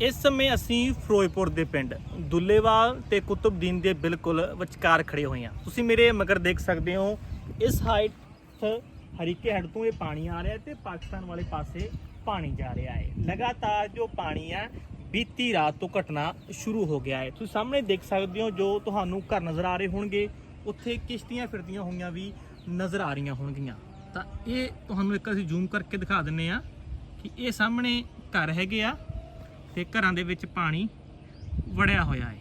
ਇਸ ਸਮੇਂ ਅਸੀਂ ਫਿਰੋਜ਼ਪੁਰ ਦੇ ਪਿੰਡ ਦੁੱਲੇਵਾਲ ਤੇ ਕੁਤਬਦੀਨ ਦੇ ਬਿਲਕੁਲ ਵਿਚਕਾਰ ਖੜੇ ਹੋਏ ਹਾਂ। ਤੁਸੀਂ ਮੇਰੇ ਮਗਰ ਦੇਖ ਸਕਦੇ ਹੋ, ਇਸ ਹਾਈਟ ਹਰੀਕੇ ਹੈਡ ਤੋਂ ਇਹ ਪਾਣੀ ਆ ਰਿਹਾ ਹੈ ਤੇ ਪਾਕਿਸਤਾਨ ਵਾਲੇ ਪਾਸੇ ਪਾਣੀ ਜਾ ਰਿਹਾ ਹੈ। ਲਗਾਤਾਰ ਜੋ ਪਾਣੀ ਆ, ਬੀਤੀ ਰਾਤ ਤੋਂ ਘਟਣਾ ਸ਼ੁਰੂ ਹੋ ਗਿਆ ਹੈ। ਤੁਸੀਂ ਸਾਹਮਣੇ ਦੇਖ ਸਕਦੇ ਹੋ ਜੋ ਤੁਹਾਨੂੰ ਘਰ ਨਜ਼ਰ ਆ ਰਹੇ ਹੋਣਗੇ, ਉੱਥੇ ਕਿਸ਼ਤੀਆਂ ਫਿਰਦੀਆਂ ਹੋਈਆਂ ਵੀ ਨਜ਼ਰ ਆ ਰਹੀਆਂ ਹੋਣਗੀਆਂ। ਤਾਂ ਇਹ ਤੁਹਾਨੂੰ ਇੱਕ ਅਸੀਂ ਜ਼ੂਮ ਕਰਕੇ ਦਿਖਾ ਦਿੰਨੇ ਆ ਕਿ ਇਹ ਸਾਹਮਣੇ ਘਰ ਹੈਗੇ ਆ। ਤੇ ਘਰਾਂ ਦੇ ਵਿੱਚ ਪਾਣੀ ਵੜਿਆ ਹੋਇਆ ਹੈ।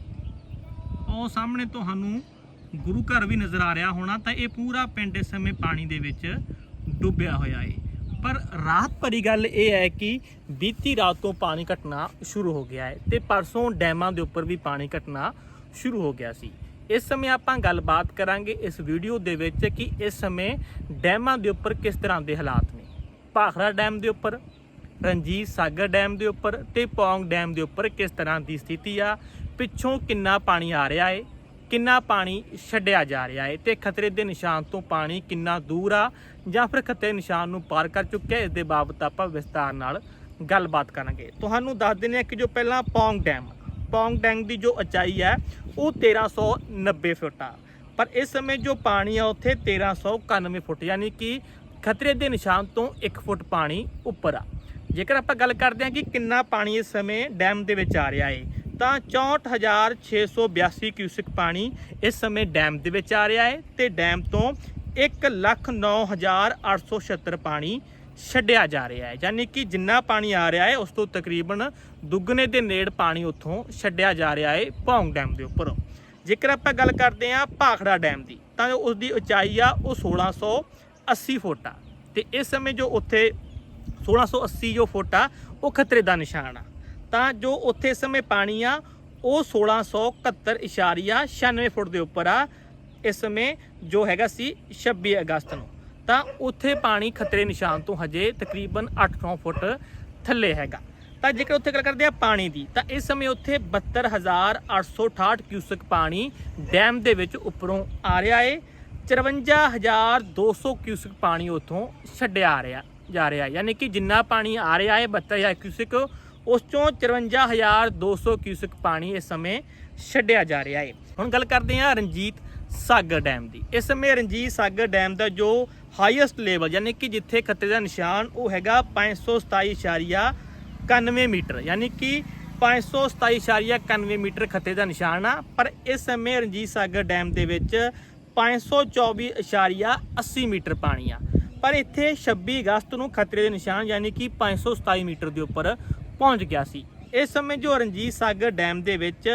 ਉਹ ਸਾਹਮਣੇ ਤੁਹਾਨੂੰ ਗੁਰੂ ਘਰ ਵੀ ਨਜ਼ਰ ਆ ਰਿਹਾ ਹੋਣਾ ਤਾਂ ਇਹ ਪੂਰਾ ਪਿੰਡ ਇਸ ਸਮੇਂ ਪਾਣੀ ਦੇ ਵਿੱਚ ਡੁੱਬਿਆ ਹੋਇਆ ਹੈ। ਪਰ ਰਾਹਤ ਭਰੀ ਗੱਲ ਇਹ ਹੈ ਕਿ ਬੀਤੀ ਰਾਤ ਤੋਂ ਪਾਣੀ ਘਟਣਾ ਸ਼ੁਰੂ ਹੋ ਗਿਆ ਹੈ ਤੇ ਪਰਸੋਂ ਡੈਮਾਂ ਦੇ ਉੱਪਰ ਵੀ ਪਾਣੀ ਘਟਣਾ ਸ਼ੁਰੂ ਹੋ ਗਿਆ ਸੀ। ਇਸ ਸਮੇਂ ਆਪਾਂ ਗੱਲਬਾਤ ਕਰਾਂਗੇ ਇਸ ਵੀਡੀਓ ਦੇ ਵਿੱਚ ਕਿ ਇਸ ਸਮੇਂ ਡੈਮਾਂ ਦੇ ਉੱਪਰ ਕਿਸ ਤਰ੍ਹਾਂ ਦੇ ਹਾਲਾਤ ਨੇ। ਭਾਖੜਾ ਡੈਮ ਦੇ ਉੱਪਰ ਰਣਜੀਤ ਸਾਗਰ ਡੈਮ ਦੇ ਉੱਪਰ ਤੇ ਪੌਂਗ ਡੈਮ ਦੇ ਉੱਪਰ ਕਿਸ ਤਰ੍ਹਾਂ ਦੀ ਸਥਿਤੀ ਆ? ਪਿੱਛੋਂ ਕਿੰਨਾ ਪਾਣੀ ਆ ਰਿਹਾ ਏ? ਕਿੰਨਾ ਪਾਣੀ ਛੱਡਿਆ ਜਾ ਰਿਹਾ ਏ? ਤੇ ਖਤਰੇ ਦੇ ਨਿਸ਼ਾਨ ਤੋਂ ਪਾਣੀ ਕਿੰਨਾ ਦੂਰ ਆ? ਜਾਂ ਫਿਰ ਖਤਰੇ ਨਿਸ਼ਾਨ ਨੂੰ ਪਾਰ ਕਰ ਚੁੱਕਿਆ ਇਸ ਦੇ ਬਾਬਤ ਆਪਾਂ ਵਿਸਤਾਰ ਨਾਲ ਗੱਲਬਾਤ ਕਰਾਂਗੇ। ਤੁਹਾਨੂੰ ਦੱਸ ਦਿੰਦੇ ਹਾਂ ਕਿ ਜੋ ਪਹਿਲਾਂ ਪੌਂਗ ਡੈਮ ਪੌਂਗ ਡੈਮ ਦੀ ਜੋ ਉਚਾਈ ਹੈ ਉਹ 1390 ਫੁੱਟ ਆ। ਪਰ ਇਸ ਸਮੇਂ ਜੋ ਪਾਣੀ ਆ, ਉੱਥੇ 1391 ਫੁੱਟ, ਯਾਨੀ ਕਿ ਖਤਰੇ ਦੇ ਨਿਸ਼ਾਨ ਤੋਂ 1 ਫੁੱਟ ਪਾਣੀ ਉੱਪਰ ਆ। ਜੇਕਰ ਆਪਾਂ ਗੱਲ ਕਰਦੇ ਹਾਂ ਕਿ ਕਿੰਨਾ ਪਾਣੀ ਇਸ ਸਮੇਂ ਡੈਮ ਦੇ ਵਿੱਚ ਆ ਰਿਹਾ ਹੈ ਤਾਂ 64682 ਕਿਊਸਿਕ ਪਾਣੀ ਇਸ ਸਮੇਂ ਡੈਮ ਦੇ ਵਿੱਚ ਆ ਰਿਹਾ ਹੈ ਤੇ ਡੈਮ ਤੋਂ 109876 ਪਾਣੀ ਛੱਡਿਆ ਜਾ ਰਿਹਾ ਹੈ ਯਾਨੀ ਕਿ ਜਿੰਨਾ ਪਾਣੀ ਆ ਰਿਹਾ ਹੈ ਉਸ ਤੋਂ ਤਕਰੀਬਨ ਦੁੱਗਣੇ ਦੇ ਨੇੜ ਪਾਣੀ ਉੱਥੋਂ ਛੱਡਿਆ ਜਾ ਰਿਹਾ ਹੈ ਭੌਂਗ ਡੈਮ ਦੇ ਉੱਪਰ। ਜੇਕਰ ਆਪਾਂ ਗੱਲ ਕਰਦੇ ਹਾਂ ਭਾਖੜਾ ਡੈਮ ਦੀ, ਤਾਂ ਉਸ ਦੀ ਉਚਾਈ ਆ ਉਹ 1680 ਫੁੱਟ ਆ। ਤੇ ਇਸ ਸਮੇਂ ਜੋ ਉੱਥੇ 1680 ਜੋ ਫੁੱਟ ਆ, ਉਹ ਖਤਰੇ ਦਾ ਨਿਸ਼ਾਨ ਆ। ਤਾਂ ਜੋ ਉੱਥੇ ਇਸ ਸਮੇਂ ਪਾਣੀ ਆ, ਉਹ 1671.96 ਫੁੱਟ ਦੇ ਉੱਪਰ ਆ, ਇਸ ਸਮੇਂ ਜੋ ਹੈਗਾ ਸੀ 26 ਅਗਸਤ ਨੂੰ। ਤਾਂ ਉੱਥੇ ਪਾਣੀ ਖਤਰੇ ਨਿਸ਼ਾਨ ਤੋਂ ਹਜੇ ਤਕਰੀਬਨ 8-9 ਫੁੱਟ ਥੱਲੇ ਹੈਗਾ। ਤਾਂ ਜੇਕਰ ਉੱਥੇ ਗੱਲ ਕਰਦੇ ਆ ਪਾਣੀ ਦੀ, ਤਾਂ ਇਸ ਸਮੇਂ ਉੱਥੇ 72868 ਕਿਊਸਕ ਪਾਣੀ ਡੈਮ ਦੇ ਵਿੱਚ ਉੱਪਰੋਂ ਆ ਰਿਹਾ ਏ। 54200 ਕਿਊਸਕ ਪਾਣੀ ਉੱਥੋਂ ਛੱਡਿਆ ਆ ਰਿਹਾ। ਜਾ ਰਿਹਾ ਹੈ। ਯਾਨੀ ਕਿ ਜਿੰਨਾ ਪਾਣੀ ਆ ਰਿਹਾ ਹੈ 72000 ਕਿਊਸਿਕ, ਉਸ ਚੋਂ 54200 ਕਿਊਸਕ ਪਾਣੀ ਇਸ ਸਮੇਂ ਛੱਡਿਆ ਜਾ ਰਿਹਾ ਹੈ। ਹੁਣ ਗੱਲ ਕਰਦੇ ਹਾਂ ਰਣਜੀਤ ਸਾਗਰ ਡੈਮ ਦੀ। ਇਸ ਸਮੇਂ ਰਣਜੀਤ ਸਾਗਰ ਡੈਮ ਦਾ ਜੋ ਹਾਈਐਸਟ ਲੈਵਲ ਯਾਨੀ ਕਿ ਜਿੱਥੇ ਖਤਰੇ ਦਾ ਨਿਸ਼ਾਨ, ਉਹ ਹੈਗਾ 527.91 ਮੀਟਰ। ਯਾਨੀ ਕਿ 527.91 ਮੀਟਰ ਖਤਰੇ ਦਾ ਨਿਸ਼ਾਨ ਆ। ਪਰ ਇਸ ਸਮੇਂ ਰਣਜੀਤ ਸਾਗਰ ਡੈਮ ਦੇ ਵਿੱਚ 524.80 ਮੀਟਰ ਪਾਣੀ ਆ। ਪਰ ਇੱਥੇ 26 ਅਗਸਤ ਨੂੰ ਖਤਰੇ ਦੇ ਨਿਸ਼ਾਨ ਯਾਨੀ ਕਿ 527 ਮੀਟਰ ਦੇ ਉੱਪਰ ਪਹੁੰਚ ਗਿਆ ਸੀ। ਇਸ ਸਮੇਂ ਜੋ ਰਣਜੀਤ ਸਾਗਰ ਡੈਮ ਦੇ ਵਿੱਚ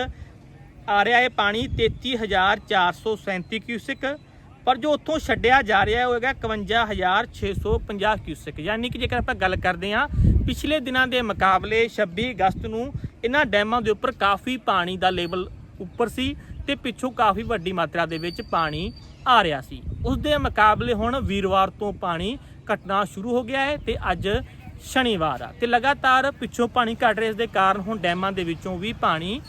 ਆ ਰਿਹਾ ਹੈ, ਪਾਣੀ 33437 ਕਿਊਸਿਕ, ਪਰ ਜੋ ਉੱਥੋਂ ਛੱਡਿਆ ਜਾ ਰਿਹਾ ਹੈ, ਉਹ ਹੈਗਾ 51650 ਕਿਊਸਿਕ। ਯਾਨੀ ਕਿ ਜੇਕਰ ਆਪਾਂ ਗੱਲ ਕਰਦੇ ਹਾਂ, ਪਿਛਲੇ ਦਿਨਾਂ ਦੇ ਮੁਕਾਬਲੇ 26 ਅਗਸਤ ਨੂੰ ਇਹਨਾਂ ਡੈਮਾਂ ਦੇ ਉੱਪਰ ਕਾਫੀ ਪਾਣੀ ਦਾ ਲੈਵਲ ਉੱਪਰ ਸੀ ਤੇ ਪਿੱਛੋਂ ਕਾਫੀ ਵੱਡੀ ਮਾਤਰਾ ਦੇ ਵਿੱਚ ਪਾਣੀ ਆ ਰਿਹਾ ਸੀ। ਉਸ ਦੇ ਮੁਕਾਬਲੇ ਹੁਣ ਵੀਰਵਾਰ ਤੋਂ ਪਾਣੀ ਘਟਣਾ ਸ਼ੁਰੂ ਹੋ ਗਿਆ ਹੈ ਤੇ ਅੱਜ ਸ਼ਨੀਵਾਰ ਆ। ਤੇ ਲਗਾਤਾਰ ਪਿੱਛੋਂ ਪਾਣੀ ਘਟ ਰਿਹਾ, ਇਸ ਦੇ ਕਾਰਨ ਹੁਣ ਡੈਮਾਂ ਦੇ ਵਿੱਚੋਂ ਵੀ ਪਾਣੀ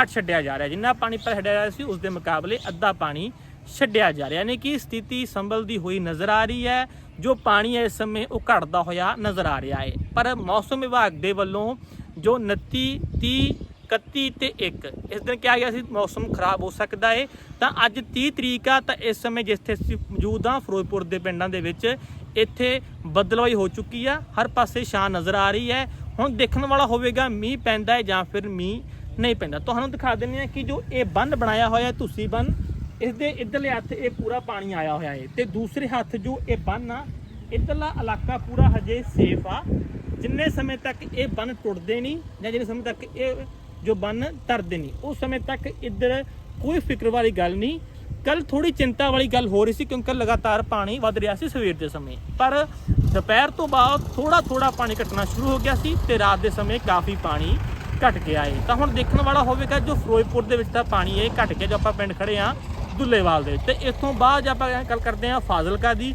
ਘੱਟ ਛੱਡਿਆ ਜਾ ਰਿਹਾ। ਜਿੰਨਾ ਪਾਣੀ ਪਹਿਲਾਂ ਛੱਡਿਆ ਜਾ ਰਿਹਾ ਸੀ ਉਸ ਦੇ ਮੁਕਾਬਲੇ ਅੱਧਾ ਪਾਣੀ ਛੱਡਿਆ ਜਾ ਰਿਹਾ। ਯਾਨੀ ਕਿ ਸਥਿਤੀ ਸੰਭਲਦੀ ਹੋਈ ਨਜ਼ਰ ਆ ਰਹੀ ਹੈ, ਜੋ ਪਾਣੀ ਹੈ ਇਸ ਸਮੇਂ ਉਹ ਘਟਦਾ ਹੋਇਆ ਨਜ਼ਰ ਆ ਰਿਹਾ ਹੈ। ਪਰ ਮੌਸਮ ਵਿਭਾਗ ਦੇ ਵੱਲੋਂ ਜੋ 29 30 31 ਤੇ 1 ਇਸ ਦਿਨ ਕਿਹਾ ਗਿਆ ਸੀ, ਮੌਸਮ ਖਰਾਬ ਹੋ ਸਕਦਾ ਹੈ ਤਾਂ ਅੱਜ 30 ਤਰੀਕ ਆ, ਤਾਂ ਇਸ ਸਮੇਂ ਜਿੱਥੇ ਅਸੀਂ ਮੌਜੂਦ ਹਾਂ, ਫਿਰੋਜ਼ਪੁਰ ਦੇ ਪਿੰਡਾਂ ਦੇ ਵਿੱਚ, ਇੱਥੇ ਬਦਲਵਾਈ ਹੋ ਚੁੱਕੀ ਆ। ਹਰ ਪਾਸੇ ਛਾਂ ਨਜ਼ਰ ਆ ਰਹੀ ਹੈ। ਹੁਣ ਦੇਖਣ ਵਾਲਾ ਹੋਵੇਗਾ, ਮੀਂਹ ਪੈਂਦਾ ਹੈ ਜਾਂ ਫਿਰ ਮੀਂਹ ਨਹੀਂ ਪੈਂਦਾ। ਤੁਹਾਨੂੰ ਦਿਖਾ ਦਿੰਦੇ ਆ ਕਿ ਜੋ ਇਹ ਬੰਨ ਬਣਾਇਆ ਹੋਇਆ ਹੈ ਤੁਸੀਂ ਬੰਨ ਇਸ ਦੇ ਇਧਰਲੇ ਹੱਥ ਇਹ ਪੂਰਾ ਪਾਣੀ ਆਇਆ ਹੋਇਆ ਹੈ ਤੇ ਦੂਸਰੇ ਹੱਥ ਜੋ ਇਹ ਬੰਨ ਆ, ਇਧਰਲਾ ਇਲਾਕਾ ਪੂਰਾ ਹਜੇ ਸੇਫ ਆ। ਜਿੰਨੇ ਸਮੇਂ ਤੱਕ ਇਹ ਬੰਨ ਟੁੱਟਦੇ ਨਹੀਂ, ਜਾਂ ਜਿੰਨੇ ਸਮੇਂ ਤੱਕ ਇਹ ਜੋ ਬੰਨ ਤਰਦੇ ਨਹੀਂ। ਉਸ ਸਮੇਂ ਤੱਕ ਇੱਧਰ ਕੋਈ ਫਿਕਰ ਵਾਲੀ ਗੱਲ ਨਹੀਂ। ਕੱਲ ਥੋੜੀ ਚਿੰਤਾ ਵਾਲੀ ਗੱਲ ਹੋ ਰਹੀ ਸੀ ਕਿਉਂਕਿ ਲਗਾਤਾਰ ਪਾਣੀ ਵੱਧ ਰਿਹਾ ਸੀ ਸਵੇਰ ਦੇ ਸਮੇਂ। ਪਰ ਦੁਪਹਿਰ ਤੋਂ ਬਾਅਦ ਥੋੜਾ ਥੋੜਾ ਪਾਣੀ ਘਟਣਾ ਸ਼ੁਰੂ ਹੋ ਗਿਆ ਸੀ ਤੇ ਰਾਤ ਦੇ ਸਮੇਂ ਕਾਫੀ ਪਾਣੀ ਘਟ ਗਿਆ ਏ। ਤਾਂ ਹੁਣ ਦੇਖਣ ਵਾਲਾ ਹੋਵੇਗਾ ਜੋ ਫਿਰੋਜ਼ਪੁਰ ਦੇ ਵਿੱਚ ਤਾਂ ਪਾਣੀ ਇਹ ਘਟ ਗਿਆ ਜੋ ਆਪਾਂ ਪਿੰਡ ਖੜੇ ਆ ਦੁੱਲੇਵਾਲ ਦੇ ਤੇ ਇਥੋਂ ਬਾਅਦ ਜੇ ਆਪਾਂ ਗੱਲ ਕਰਦੇ ਆ ਫਾਜ਼ਿਲਕਾ ਦੀ,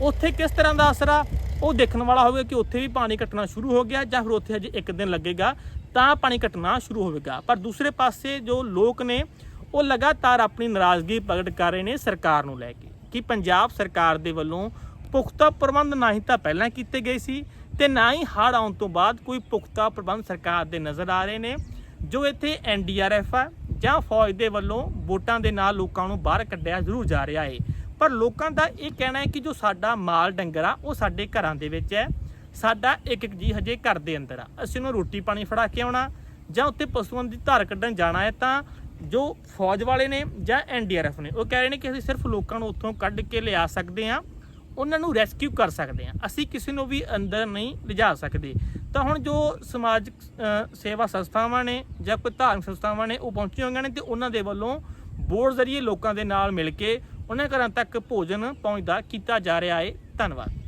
ਉੱਥੇ ਕਿਸ ਤਰ੍ਹਾਂ ਦਾ ਅਸਰ ਆ? ਉਹ ਦੇਖਣ ਵਾਲਾ ਹੋਵੇਗਾ ਕਿ ਉੱਥੇ ਵੀ ਪਾਣੀ ਘਟਣਾ ਸ਼ੁਰੂ ਹੋ ਗਿਆ ਜਾਂ ਫਿਰ ਉੱਥੇ ਹਜੇ ਇੱਕ ਦਿਨ ਲੱਗੇਗਾ। ਤਾਂ ਪਾਣੀ ਘਟਣਾ ਸ਼ੁਰੂ ਹੋਵੇਗਾ। ਪਰ ਦੂਸਰੇ ਪਾਸੇ ਜੋ ਲੋਕ ਨੇ, ਉਹ ਲਗਾਤਾਰ ਆਪਣੀ ਨਾਰਾਜ਼ਗੀ ਪ੍ਰਗਟ ਕਰ ਰਹੇ ਨੇ ਸਰਕਾਰ ਨੂੰ ਲੈ ਕੇ ਕਿ ਪੰਜਾਬ ਸਰਕਾਰ ਦੇ ਵੱਲੋਂ ਪੁਖਤਾ ਪ੍ਰਬੰਧ ਨਾ ਹੀ ਤਾਂ ਪਹਿਲਾਂ ਕੀਤੇ ਗਏ ਸੀ ਤੇ ਨਾ ਹੀ ਹੜ੍ਹ ਆਉਣ ਤੋਂ ਬਾਅਦ ਕੋਈ ਪੁਖਤਾ ਪ੍ਰਬੰਧ ਸਰਕਾਰ ਦੇ ਨਜ਼ਰ ਆ ਰਹੇ ਨੇ, ਜੋ ਇੱਥੇ ਐਨਡੀਆਰਐਫ ਆ ਜਾਂ ਫੌਜ ਦੇ ਵੱਲੋਂ ਵੋਟਾਂ ਦੇ ਨਾਲ ਲੋਕਾਂ ਨੂੰ ਬਾਹਰ ਕੱਢਿਆ ਜ਼ਰੂਰ ਜਾ ਰਿਹਾ ਏ। ਪਰ ਲੋਕਾਂ ਦਾ ਇਹ ਕਹਿਣਾ ਹੈ ਕਿ ਜੋ ਸਾਡਾ ਮਾਲ ਡੰਗਰ ਆ, ਉਹ ਸਾਡੇ ਘਰਾਂ ਦੇ ਵਿੱਚ ਹੈ। ਸਾਡਾ ਇੱਕ ਇੱਕ ਜੀ ਹਜੇ ਘਰ ਦੇ ਅੰਦਰ ਆ। ਅਸੀਂ ਉਹਨੂੰ ਰੋਟੀ ਪਾਣੀ ਫੜਾ ਕੇ ਆਉਣਾ ਜਾਂ ਉੱਤੇ ਪਸ਼ੂਆਂ ਦੀ ਧਾਰ ਕੱਢਣ ਜਾਣਾ ਹੈ ਤਾਂ ਜੋ ਫੌਜ ਵਾਲੇ ਨੇ ਜਾਂ ਐਨਡੀਆਰਐਫ ਨੇ, ਉਹ ਕਹਿ ਰਹੇ ਨੇ ਕਿ ਅਸੀਂ ਸਿਰਫ ਲੋਕਾਂ ਨੂੰ ਉੱਥੋਂ ਕੱਢ ਕੇ ਲਿਆ ਸਕਦੇ ਹਾਂ, ਉਹਨਾਂ ਨੂੰ ਰੈਸਕਿਊ ਕਰ ਸਕਦੇ ਹਾਂ। ਅਸੀਂ ਕਿਸੇ ਨੂੰ ਵੀ ਅੰਦਰ ਨਹੀਂ ਲਿਜਾ ਸਕਦੇ। ਤਾਂ ਹੁਣ ਜੋ ਸਮਾਜਿਕ ਸੇਵਾ ਸੰਸਥਾਵਾਂ ਨੇ ਜਾਂ ਕੋਈ ਧਾਰਮਿਕ ਸੰਸਥਾਵਾਂ ਨੇ, ਉਹ ਪਹੁੰਚੀਆਂ ਹੋਈਆਂ ਨੇ ਤੇ ਉਹਨਾਂ ਦੇ ਵੱਲੋਂ ਬੋਰਡ ਜ਼ਰੀਏ ਲੋਕਾਂ ਦੇ ਨਾਲ ਮਿਲ ਕੇ ਉਹਨਾਂ ਘਰਾਂ ਤੱਕ ਭੋਜਨ ਪਹੁੰਚਦਾ ਕੀਤਾ ਜਾ ਰਿਹਾ ਹੈ। ਧੰਨਵਾਦ।